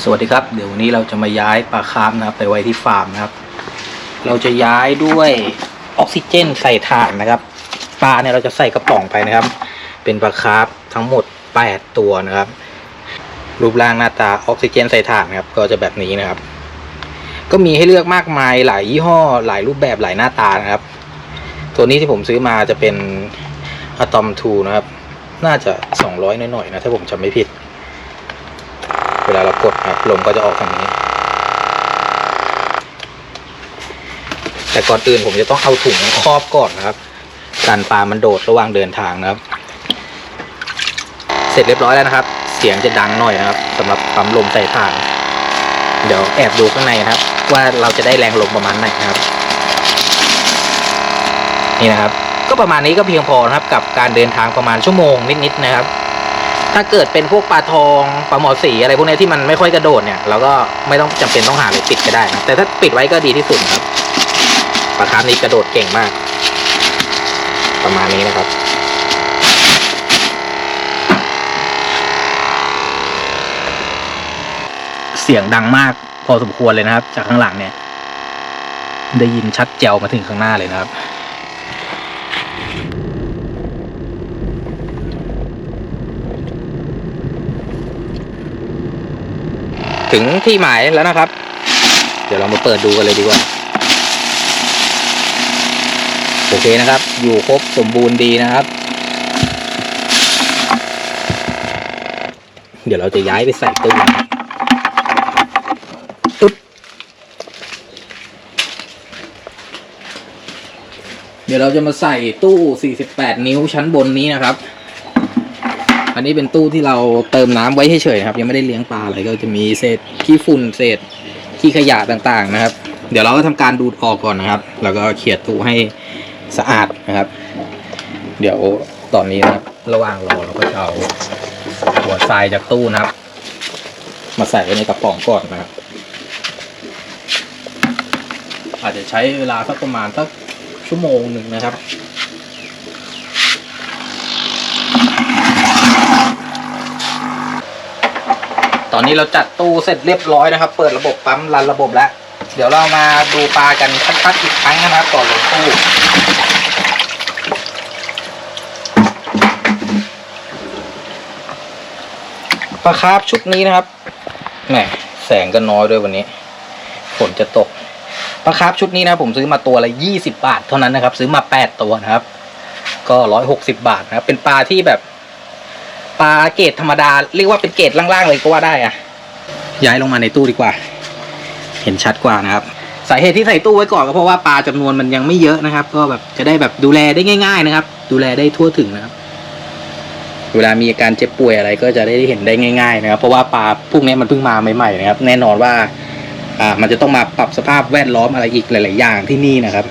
สวัสดีครับ เดี๋ยววันนี้เราจะมาย้ายปลาคาร์ฟนะครับ ไปไว้ที่ฟาร์มนะครับ เราจะย้ายด้วยออกซิเจนใส่ถ่านนะครับปลาเนี่ยเราจะใส่กระป๋องไปนะครับ เป็นปลาคาร์ฟทั้งหมด 8 ตัวนะครับ รูปร่างหน้าตาออกซิเจนใส่ถ่านครับ ก็จะแบบนี้นะครับ ก็มีให้เลือกมากมายหลายยี่ห้อหลายรูปแบบหลายหน้าตานะครับ ตัวนี้ที่ผมซื้อมาจะเป็นอะตอมทูนะครับ น่าจะ 200หน่อยๆนะถ้าผมจำไม่ผิด เวลาเรากดนะ ครับลมก็จะออกทางนี้ แต่ก่อนอื่นผมจะต้องเอาถุงครอบก่อนนะครับกันปลามันโดดระหว่างเดินทางนะครับ เสร็จเรียบร้อยแล้วนะครับ เสียงจะดังหน่อยนะครับสำหรับปั๊มลมใส่ถ่านเดี๋ยวแอบดูข้างในนะครับ ว่าเราจะได้แรงลมประมาณไหนนะครับ นี่นะครับ ก็ประมาณนี้ก็เพียงพอนะครับ กับการเดินทางประมาณชั่วโมงนิดๆนะครับ ถ้าเกิดเป็นพวกปลาทองปลาหมอสีอะไรพวกนี้ที่มันไม่ค่อยกระโดดเนี่ยเราก็ไม่ต้องจำเป็นต้องหาอะไรปิดก็ได้นะแต่ถ้าปิดไว้ก็ดีที่สุดครับปลาคาร์ฟนี้กระโดดเก่งมาก ประมาณนี้นะครับเสียงดังมากพอสมควรเลยนะครับ จากข้างหลังเนี่ย ได้ยินชัดแจ๋วมาถึงข้างหน้าเลยนะครับ ถึงที่หมายแล้วนะครับ เดี๋ยวเรามาเปิดดูกันเลยดีกว่า โอเคนะครับ อยู่ครบสมบูรณ์ดีนะครับ เดี๋ยวเราจะย้ายไปใส่ตู้นะครับอึ๊บเดี๋ยวเราจะมาใส่ตู้ 48 นิ้วชั้นบนนี้นะครับ อันนี้เป็นตู้ที่เราเติมน้ำไว้เฉยๆครับ ยังไม่ได้เลี้ยงปลาอะไรก็จะมีเศษขี้ฝุ่นเศษขี้ขยะต่างๆนะครับ เดี๋ยวเราก็ทำการดูดออกก่อนนะครับ แล้วก็เขี่ยตู้ให้สะอาดนะครับ เดี๋ยวตอนนี้นะครับระหว่างรอเราก็จะเอาหัวทรายจากตู้นะครับ มาใส่ไว้ในกระป๋องก่อนนะครับ อาจจะใช้เวลาสักประมาณสักชั่วโมงหนึ่งนะครับ ตอนนี้เราจัดตู้เสร็จเรียบร้อยนะครับ เปิดระบบปั๊มรันระบบแล้ว เดี๋ยวเรามาดูปลากันชัดๆอีกครั้งนะครับก่อนลงตู้ปลาคาร์ฟชุดนี้นะครับแหมแสงก็น้อยด้วยวันนี้ฝนจะตกปลาคาร์ฟชุดนี้นะผมซื้อมาตัวละยี่สิบาทเท่านั้นนะครับ ซื้อมาแปดตัวนะครับ ก็ร้อยหกสิบาทนะครับ เป็นปลาที่แบบ ปลาเกรดธรรมดา เรียกว่าเป็นเกรดล่างๆเลยก็ว่าได้อะย้ายลงมาในตู้ดีกว่า เห็นชัดกว่านะครับ สาเหตุที่ใส่ตู้ไว้ก่อนก็เพราะว่าปลาจำนวนมันยังไม่เยอะนะครับ ก็แบบจะได้แบบดูแลได้ง่าย ๆ นะครับ ดูแลได้ทั่วถึงนะครับ เวลามีอาการเจ็บป่วยอะไรก็จะได้เห็นได้ง่าย ๆ นะครับ เพราะว่าปลาพวกนี้มันเพิ่งมาใหม่ๆนะครับ แน่นอนว่า อ่า มันจะต้องมาปรับสภาพแวดล้อมอะไรอีกหลาย ๆ อย่างที่นี่นะครับ